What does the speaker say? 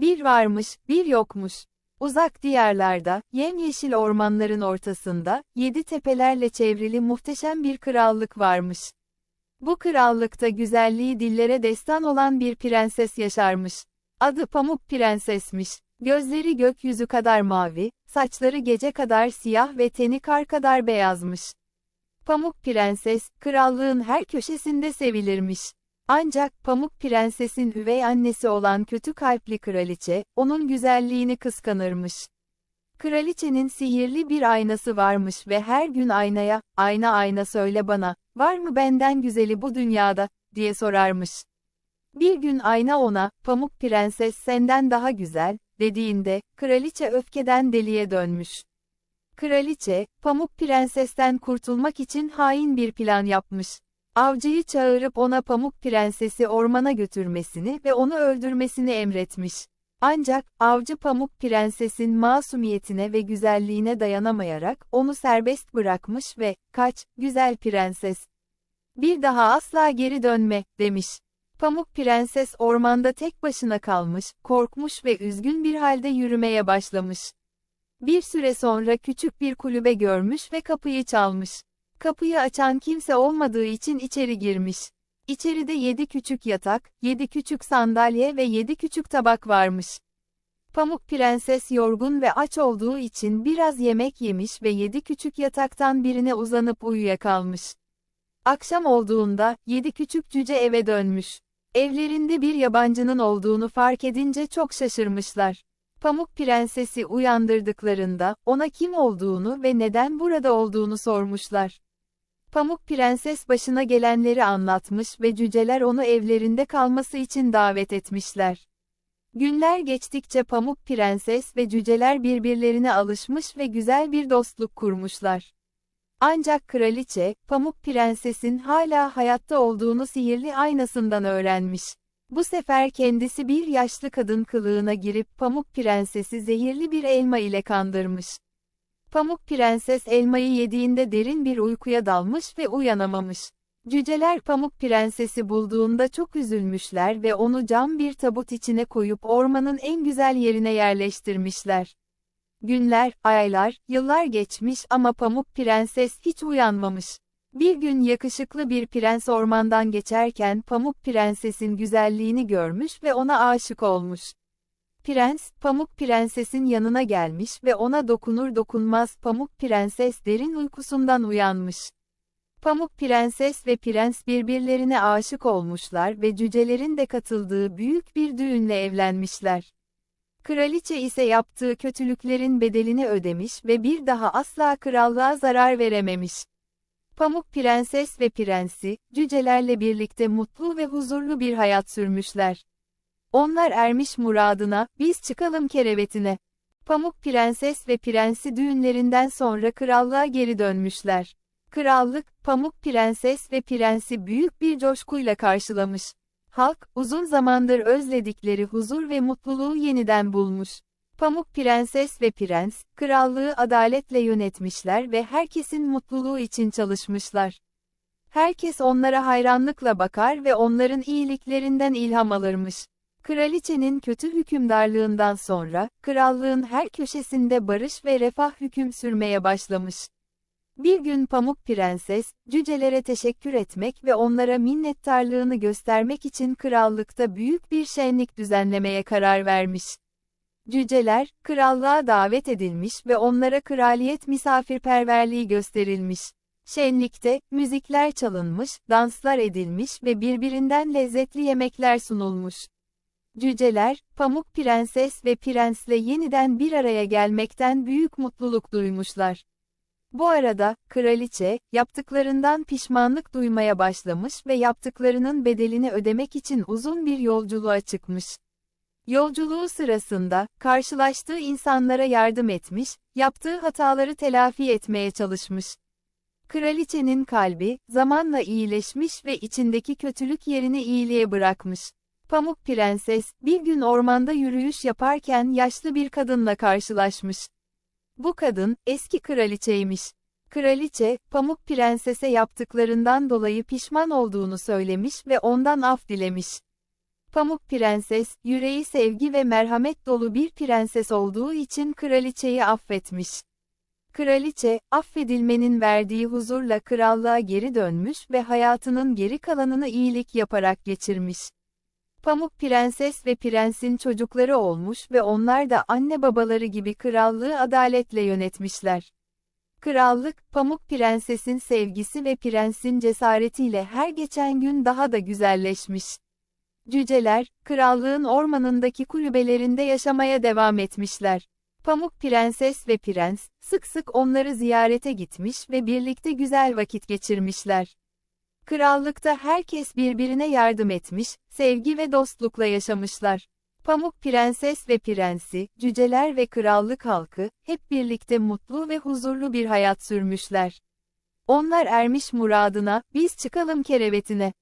Bir varmış, bir yokmuş. Uzak diyarlarda, yemyeşil ormanların ortasında, yedi tepelerle çevrili muhteşem bir krallık varmış. Bu krallıkta güzelliği dillere destan olan bir prenses yaşarmış. Adı Pamuk Prensesmiş. Gözleri gökyüzü kadar mavi, saçları gece kadar siyah ve teni kar kadar beyazmış. Pamuk Prenses, krallığın her köşesinde sevilirmiş. Ancak Pamuk Prenses'in üvey annesi olan kötü kalpli kraliçe, onun güzelliğini kıskanırmış. Kraliçenin sihirli bir aynası varmış ve her gün aynaya, ayna ayna söyle bana, var mı benden güzeli bu dünyada, diye sorarmış. Bir gün ayna ona, Pamuk Prenses senden daha güzel, dediğinde, kraliçe öfkeden deliye dönmüş. Kraliçe, Pamuk Prenses'ten kurtulmak için hain bir plan yapmış. Avcıyı çağırıp ona Pamuk Prenses'i ormana götürmesini ve onu öldürmesini emretmiş. Ancak, avcı Pamuk Prenses'in masumiyetine ve güzelliğine dayanamayarak onu serbest bırakmış ve, kaç, güzel prenses. Bir daha asla geri dönme, demiş. Pamuk Prenses ormanda tek başına kalmış, korkmuş ve üzgün bir halde yürümeye başlamış. Bir süre sonra küçük bir kulübe görmüş ve kapıyı çalmış. Kapıyı açan kimse olmadığı için içeri girmiş. İçeride yedi küçük yatak, yedi küçük sandalye ve yedi küçük tabak varmış. Pamuk Prenses yorgun ve aç olduğu için biraz yemek yemiş ve yedi küçük yataktan birine uzanıp uyuyakalmış. Akşam olduğunda, yedi küçük cüce eve dönmüş. Evlerinde bir yabancının olduğunu fark edince çok şaşırmışlar. Pamuk Prensesi uyandırdıklarında, ona kim olduğunu ve neden burada olduğunu sormuşlar. Pamuk Prenses başına gelenleri anlatmış ve cüceler onu evlerinde kalması için davet etmişler. Günler geçtikçe Pamuk Prenses ve cüceler birbirlerine alışmış ve güzel bir dostluk kurmuşlar. Ancak kraliçe, Pamuk Prenses'in hala hayatta olduğunu sihirli aynasından öğrenmiş. Bu sefer kendisi bir yaşlı kadın kılığına girip Pamuk Prenses'i zehirli bir elma ile kandırmış. Pamuk Prenses elmayı yediğinde derin bir uykuya dalmış ve uyanamamış. Cüceler Pamuk Prenses'i bulduğunda çok üzülmüşler ve onu cam bir tabut içine koyup ormanın en güzel yerine yerleştirmişler. Günler, aylar, yıllar geçmiş ama Pamuk Prenses hiç uyanmamış. Bir gün yakışıklı bir prens ormandan geçerken Pamuk Prenses'in güzelliğini görmüş ve ona aşık olmuş. Prens, Pamuk Prenses'in yanına gelmiş ve ona dokunur dokunmaz Pamuk Prenses derin uykusundan uyanmış. Pamuk Prenses ve Prens birbirlerine aşık olmuşlar ve cücelerin de katıldığı büyük bir düğünle evlenmişler. Kraliçe ise yaptığı kötülüklerin bedelini ödemiş ve bir daha asla krallığa zarar verememiş. Pamuk Prenses ve Prensi, cücelerle birlikte mutlu ve huzurlu bir hayat sürmüşler. Onlar ermiş muradına, biz çıkalım kerevetine. Pamuk Prenses ve Prensi düğünlerinden sonra krallığa geri dönmüşler. Krallık, Pamuk Prenses ve Prensi büyük bir coşkuyla karşılamış. Halk, uzun zamandır özledikleri huzur ve mutluluğu yeniden bulmuş. Pamuk Prenses ve Prens, krallığı adaletle yönetmişler ve herkesin mutluluğu için çalışmışlar. Herkes onlara hayranlıkla bakar ve onların iyiliklerinden ilham alırmış. Kraliçenin kötü hükümdarlığından sonra, krallığın her köşesinde barış ve refah hüküm sürmeye başlamış. Bir gün Pamuk Prenses, cücelere teşekkür etmek ve onlara minnettarlığını göstermek için krallıkta büyük bir şenlik düzenlemeye karar vermiş. Cüceler, krallığa davet edilmiş ve onlara kraliyet misafirperverliği gösterilmiş. Şenlikte, müzikler çalınmış, danslar edilmiş ve birbirinden lezzetli yemekler sunulmuş. Cüceler, Pamuk Prenses ve Prensle yeniden bir araya gelmekten büyük mutluluk duymuşlar. Bu arada, kraliçe, yaptıklarından pişmanlık duymaya başlamış ve yaptıklarının bedelini ödemek için uzun bir yolculuğa çıkmış. Yolculuğu sırasında, karşılaştığı insanlara yardım etmiş, yaptığı hataları telafi etmeye çalışmış. Kraliçenin kalbi, zamanla iyileşmiş ve içindeki kötülük yerini iyiliğe bırakmış. Pamuk Prenses, bir gün ormanda yürüyüş yaparken yaşlı bir kadınla karşılaşmış. Bu kadın, eski kraliçeymiş. Kraliçe, Pamuk Prenses'e yaptıklarından dolayı pişman olduğunu söylemiş ve ondan af dilemiş. Pamuk Prenses, yüreği sevgi ve merhamet dolu bir prenses olduğu için kraliçeyi affetmiş. Kraliçe, affedilmenin verdiği huzurla krallığa geri dönmüş ve hayatının geri kalanını iyilik yaparak geçirmiş. Pamuk Prenses ve prensin çocukları olmuş ve onlar da anne babaları gibi krallığı adaletle yönetmişler. Krallık, Pamuk Prenses'in sevgisi ve prensin cesaretiyle her geçen gün daha da güzelleşmiş. Cüceler, krallığın ormanındaki kulübelerinde yaşamaya devam etmişler. Pamuk Prenses ve Prens, sık sık onları ziyarete gitmiş ve birlikte güzel vakit geçirmişler. Krallıkta herkes birbirine yardım etmiş, sevgi ve dostlukla yaşamışlar. Pamuk Prenses ve Prensi, cüceler ve krallık halkı, hep birlikte mutlu ve huzurlu bir hayat sürmüşler. Onlar ermiş muradına, biz çıkalım kerevetine.